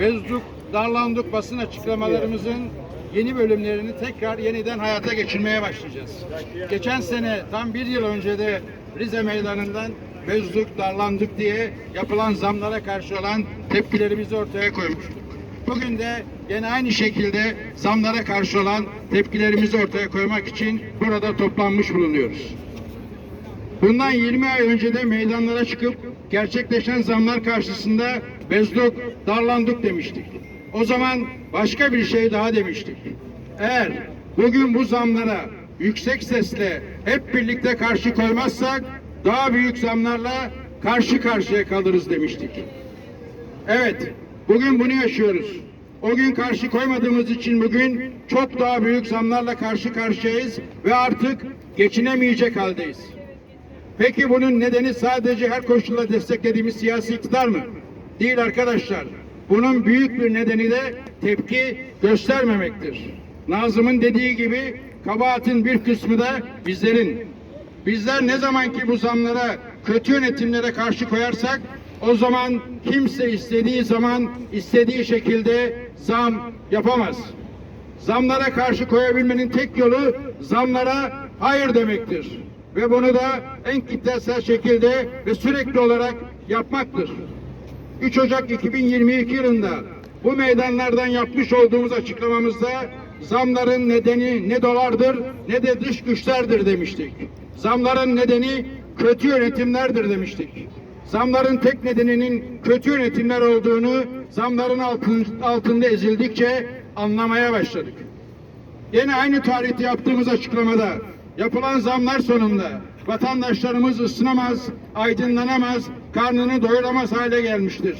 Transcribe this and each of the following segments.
Bezduk, Darlanduk basın açıklamalarımızın yeni bölümlerini tekrar yeniden hayata geçirmeye başlayacağız. Geçen sene tam bir yıl önce de Rize Meydanı'ndan Bezduk, Darlandık diye yapılan zamlara karşı olan tepkilerimizi ortaya koymuştuk. Bugün de gene aynı şekilde zamlara karşı olan tepkilerimizi ortaya koymak için burada toplanmış bulunuyoruz. Bundan 20 ay önce de meydanlara çıkıp gerçekleşen zamlar karşısında bezduk, darlandık demiştik. O zaman başka bir şey daha demiştik. Eğer bugün bu zamlara yüksek sesle hep birlikte karşı koymazsak daha büyük zamlarla karşı karşıya kalırız demiştik. Evet, bugün bunu yaşıyoruz. O gün karşı koymadığımız için bugün çok daha büyük zamlarla karşı karşıyayız ve artık geçinemeyecek haldeyiz. Peki bunun nedeni sadece her koşulda desteklediğimiz siyasi iktidar mı? Değil arkadaşlar. Bunun büyük bir nedeni de tepki göstermemektir. Nazım'ın dediği gibi kabahatin bir kısmı da bizlerin. Bizler ne zaman ki bu zamlara, kötü yönetimlere karşı koyarsak o zaman kimse istediği zaman istediği şekilde zam yapamaz. Zamlara karşı koyabilmenin tek yolu zamlara hayır demektir. Ve bunu da en kitlesel şekilde ve sürekli olarak yapmaktır. 3 Ocak 2022 yılında bu meydanlardan yapmış olduğumuz açıklamamızda zamların nedeni ne dolardır ne de dış güçlerdir demiştik. Zamların nedeni kötü yönetimlerdir demiştik. Zamların tek nedeninin kötü yönetimler olduğunu zamların altın, altında ezildikçe anlamaya başladık. Yine aynı tarihte yaptığımız açıklamada yapılan zamlar sonunda vatandaşlarımız ısınamaz, aydınlanamaz, karnını doyuramaz hale gelmiştir.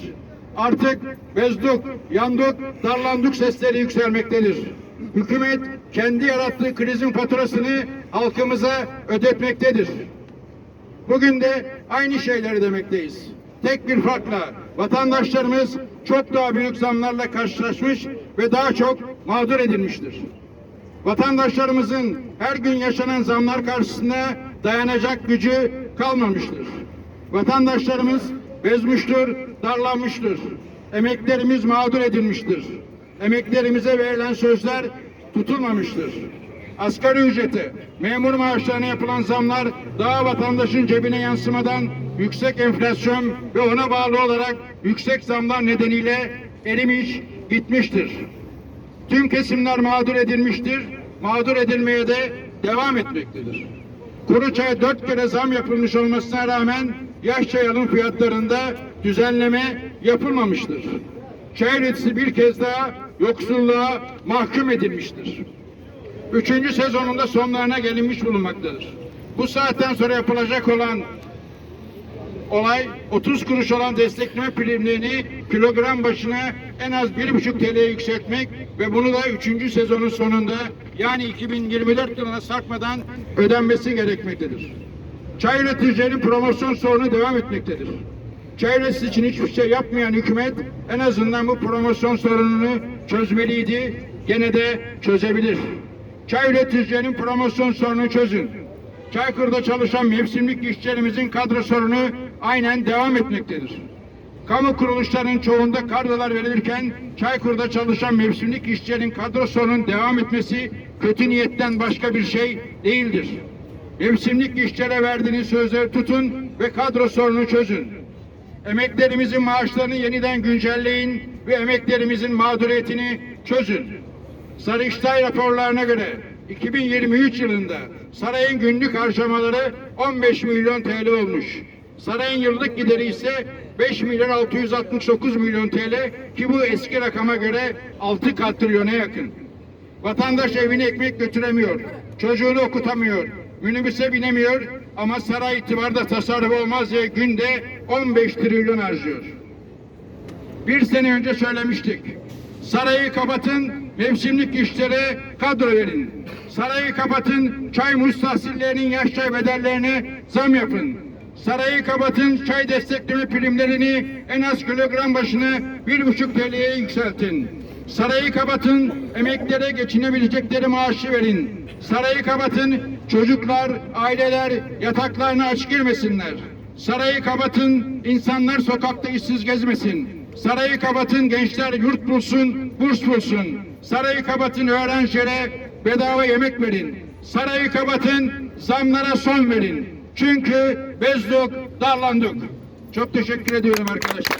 Artık bezduk, yanduk, darlandık sesleri yükselmektedir. Hükümet kendi yarattığı krizin faturasını halkımıza ödetmektedir. Bugün de aynı şeyleri demekteyiz. Tek bir farkla vatandaşlarımız çok daha büyük zamlarla karşılaşmış ve daha çok mağdur edilmiştir. Vatandaşlarımızın her gün yaşanan zamlar karşısında dayanacak gücü kalmamıştır. Vatandaşlarımız bezmiştir, darlanmıştır. Emeklerimiz mağdur edilmiştir. Emeklerimize verilen sözler tutulmamıştır. Asgari ücrete, memur maaşlarına yapılan zamlar daha vatandaşın cebine yansımadan yüksek enflasyon ve ona bağlı olarak yüksek zamlar nedeniyle erimiş, gitmiştir. Tüm kesimler mağdur edilmiştir, mağdur edilmeye de devam etmektedir. Kuru çaya dört kere zam yapılmış olmasına rağmen yaş çay fiyatlarında düzenleme yapılmamıştır. Çay üreticisi bir kez daha yoksulluğa mahkum edilmiştir. Üçüncü sezonunda sonlarına gelinmiş bulunmaktadır. Bu saatten sonra yapılacak olan olay 30 kuruş olan destekleme primlerini kilogram başına en az 1,5 TL'ye yükseltmek ve bunu da 3. sezonun sonunda yani 2024 yılına sarkmadan ödenmesi gerekmektedir. Çay üreticilerinin promosyon sorunu devam etmektedir. Çay üreticisi için hiçbir şey yapmayan hükümet en azından bu promosyon sorununu çözmeliydi. Gene de çözebilir. Çay üreticilerinin promosyon sorununu çözün. Çaykur'da çalışan mevsimlik işçilerimizin kadro sorunu aynen devam etmektedir. Kamu kuruluşlarının çoğunda kadrolar verilirken Çaykur'da çalışan mevsimlik işçilerin kadro sorunun devam etmesi kötü niyetten başka bir şey değildir. Mevsimlik işçilere verdiğiniz sözleri tutun ve kadro sorununu çözün. Emeklerimizin maaşlarını yeniden güncelleyin ve emeklerimizin mağduriyetini çözün. Sarıçtay raporlarına göre 2023 yılında sarayın günlük harcamaları 15 milyon TL olmuş. Sarayın yıllık gideri ise 5 milyon 669 milyon TL ki bu eski rakama göre 6 katrilyona yakın. Vatandaş evine ekmek götüremiyor, çocuğunu okutamıyor, minibüse binemiyor ama saray itibarda tasarruf olmaz diye günde 15 trilyon harcıyor. Bir sene önce söylemiştik. Sarayı kapatın, mevsimlik işlere kadro verin. Sarayı kapatın, çay müstahsillerinin yaş çay bedellerine zam yapın. Sarayı kapatın, çay destekleme primlerini en az kilogram başına bir buçuk TL'ye yükseltin. Sarayı kapatın, emeklere geçinebilecekleri maaşı verin. Sarayı kapatın, çocuklar, aileler yataklarına aç girmesinler. Sarayı kapatın, insanlar sokakta işsiz gezmesin. Sarayı kapatın gençler yurt bulsun, burs bulsun. Sarayı kapatın öğrencilere bedava yemek verin. Sarayı kapatın, zamlara son verin. Çünkü bezduk, darlandık. Çok teşekkür ediyorum arkadaşlar.